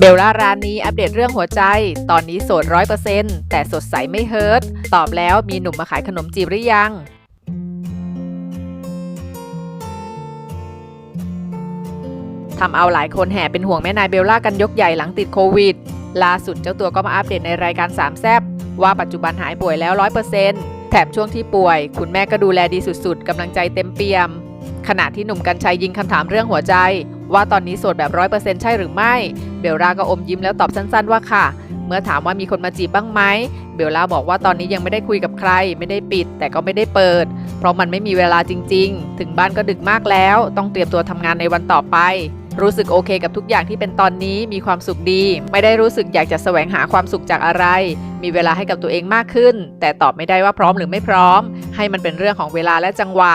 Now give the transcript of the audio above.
เบลล่าร้านนี้อัปเดตเรื่องหัวใจ ตอนนี้โสดร้อยเปอร์เซ็นต์แต่สดใสไม่เฮิร์ตตอบแล้วมีหนุ่มมาขายขนมจีบหรือยังทำเอาหลายคนแห่เป็นห่วงแม่นายเบลล่ากันยกใหญ่หลังติดโควิด ล่าสุดเจ้าตัวก็มาอัปเดตในรายการสามแซบว่าปัจจุบันหายป่วยแล้วร้อยเปอร์เซ็นต์แถมช่วงที่ป่วย คุณแม่ก็ดูแลดีสุดๆกำลังใจเต็มเปี่ยม ขณะที่หนุ่มกัญชัยยิงคำถามเรื่องหัวใจ ว่าตอนนี้โสดแบบร้อยเปอร์เซ็นต์ใช่หรือไม่ เบลล่าก็อมยิ้มแล้วตอบสั้นๆว่าค่ะ เมื่อถามว่ามีคนมาจีบบ้างไหม เบลล่าบอกว่าตอนนี้ยังไม่ได้คุยกับใคร ไม่ได้ปิด แต่ก็ไม่ได้เปิด เพราะมันไม่มีเวลาจริง ๆ ถึงบ้านก็ดึกมากแล้ว ต้องเตรียมตัวทำงานในวันต่อไป รู้สึกโอเคกับทุกอย่างที่เป็นตอนนี้มีความสุขดี ไม่ได้รู้สึกอยากจะแสวงหาความสุขจากอะไร มีเวลาให้กับตัวเองมากขึ้น แต่ตอบไม่ได้ว่าพร้อมหรือไม่พร้อม ให้มันเป็นเรื่องของเวลาและจังหวะ